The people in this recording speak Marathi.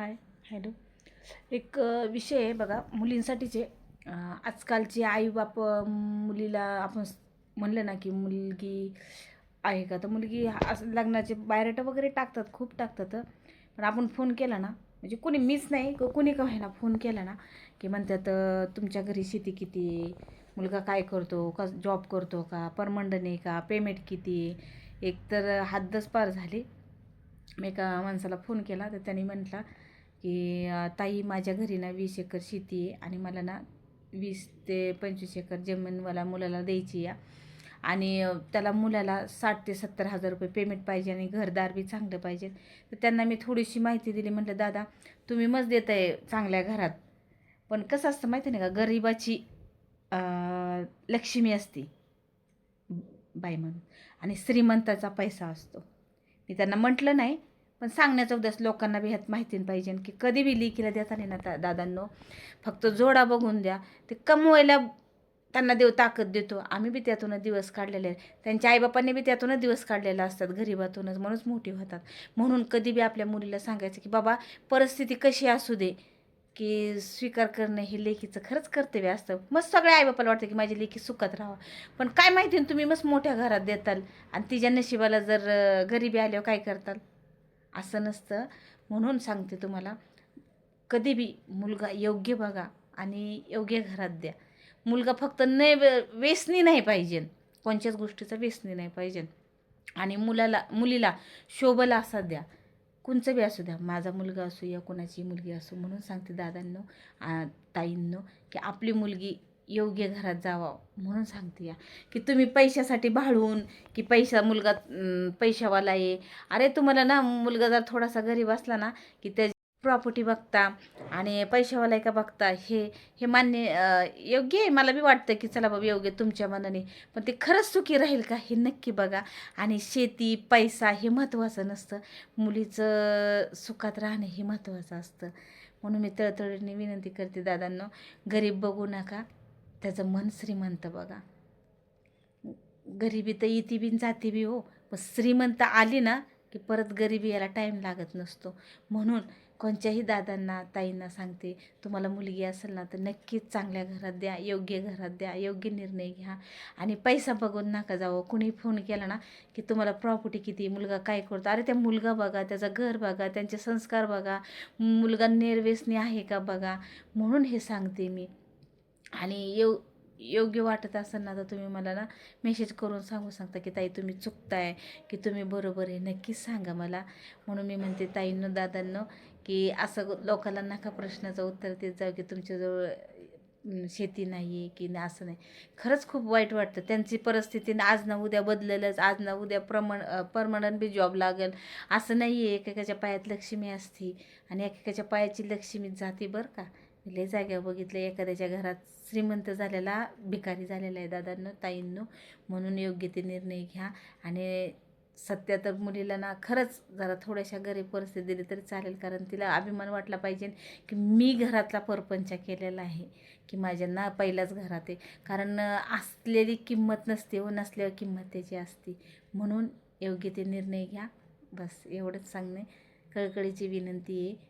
हाय हॅलो एक विषय आहे बघा मुलींसाठीचे आजकालचे आईबाप बाप मुलीला आपण म्हणलं ना की मुलगी आहे का? तर मुलगी असं लग्नाचे बायोडेटा वगैरे टाकतात खूप टाकतात. पण आपण फोन केला ना म्हणजे कोणी मीच नाही कोणी का व्हायला फोन केला ना की म्हणतात तुमच्या घरी शेती किती आहे? मुलगा काय करतो? का जॉब करतो का? परमंडन आहे का? पेमेंट किती आहे? एक तर हात दस पार झाले. मी एका माणसाला फोन केला तर त्यांनी म्हटला की ताई माझ्या घरी ना वीस एकर शेती आहे आणि मला ना वीस ते पंचवीस एकर जमीनवाला मुलाला द्यायची या आणि त्याला मुलाला साठ ते सत्तर हजार रुपये पेमेंट पाहिजे आणि घरदार बी चांगलं पाहिजे. तर त्यांना मी थोडीशी माहिती दिली. म्हटलं दादा तुम्ही मज देत आहे चांगल्या घरात. पण कसं असतं माहिती नाही का? गरिबाची लक्ष्मी असते. बाई म्हणून. आणि श्रीमंताचा पैसा असतो. मी त्यांना म्हटलं नाही पण सांगण्याचा उद्यास लोकांना बी ह्यात माहिती पाहिजे. की कधी बी देता नाही ना ता- दादांनो. फक्त जोडा बघून द्या. ते कमवायला त्यांना देव ताकद देतो. आम्ही बी त्यातून दिवस काढलेले आहेत. त्यांच्या आईबापांनी बी त्यातूनच दिवस काढलेला असतात गरिबातूनच. म्हणूनच मोठी होतात. म्हणून कधी बी आपल्या मुलीला सांगायचं की बाबा परिस्थिती कशी असू दे? की स्वीकार करणं हे लेकीचं खरंच कर्तव्य असतं. मग सगळ्या आईबापाला वाटतं की माझी लेकी सुखात राहावं. पण काय माहिती ना तुम्ही मस्त मोठ्या घरात देताल. आणि तिच्या नशिबाला जर गरिबी आल्यावर काय करताल? असं नसतं. म्हणून सांगते तुम्हाला कधी बी मुलगा योग्य बघा आणि योग्य घरात द्या. मुलगा फक्त न व्यसनी नाही पाहिजे. कोणत्याच गोष्टीचा व्यसनी नाही पाहिजे. आणि मुलाला मुलीला शोभला असा द्या. कोणचं बी असू द्या माझा मुलगा असू या कोणाची मुलगी असो. म्हणून सांगते दादांनो ताईंनो की आपली मुलगी योग्य घरात जावा म्हणून सांगते या. की तुम्ही पैशासाठी भाळून की पैसा मुलगा पैशावाला आहे. अरे तुम्हाला ना मुलगा जर थोडासा गरीब असला ना की त्याची प्रॉपर्टी बघता आणि पैशावाला आहे का बघता हे हे मान्य योग्य आहे. मला बी वाटतं की चला बाबा योग्य तुमच्या मनाने. पण ते खरंच सुखी राहील का हे नक्की बघा. आणि शेती पैसा हे महत्त्वाचं नसतं. मुलीचं सुखात राहणं हे महत्त्वाचं असतं. म्हणून मी तळतळीने विनंती करते दादांनो गरीब बघू नका. त्याचं मन श्रीमंत बघा. गरिबी तर येते बी जाते बी हो. पण श्रीमंत आली ना की परत गरिबी याला टाईम लागत नसतो. म्हणून कोणत्याही दादांना ताईंना सांगते तुम्हाला मुलगी असेल ना तर नक्कीच चांगल्या घरात द्या योग्य घरात द्या योग्य निर्णय घ्या. आणि पैसा बघून नका जावं. कुणी फोन केला ना की तुम्हाला प्रॉपर्टी किती मुलगा काय करतो? अरे त्या मुलगा बघा त्याचं घर बघा त्यांचे संस्कार बघा. मुलगा नेरवेसनी आहे का बघा? म्हणून हे सांगते मी. आणि येऊ योग्य वाटत असेल ना तर तुम्ही मला ना मेसेज करून सांगू सांगता की ताई तुम्ही चुकताय की तुम्ही बरोबर आहे नक्कीच सांगा मला. म्हणून मी म्हणते ताईंनो दादांनो की असं लोकांना नका प्रश्नाचं उत्तर देत जाऊ की तुमच्याजवळ शेती नाही आहे की नाही असं नाही. खरंच खूप वाईट वाटतं. त्यांची परिस्थिती आज ना उद्या बदलेलच आज ना उद्या प्रमण परमनंट बी जॉब लागेल. असं नाही आहे एकेकाच्या पायात लक्ष्मी असते आणि एकेकाच्या पायाची लक्ष्मी जाते बरं का. लय जाग्यावर बघितलं एखाद्याच्या घरात श्रीमंत झालेला भिकारी झालेला आहे दादांनो ताईंनो. म्हणून योग्य ते निर्णय घ्या. आणि सध्या तर मुलीला ना खरंच जरा थोड्याशा गरीब परिस्थिती दिली तरी चालेल. कारण तिला अभिमान वाटला पाहिजे की मी घरातला परपंच केलेला आहे की माझ्या ना पहिलाच घरात आहे. कारण असलेली किंमत नसते व नसल्यावर किंमत त्याची असते. म्हणून योग्य ते निर्णय घ्या. बस एवढंच सांगणे. कळकळीची विनंती आहे.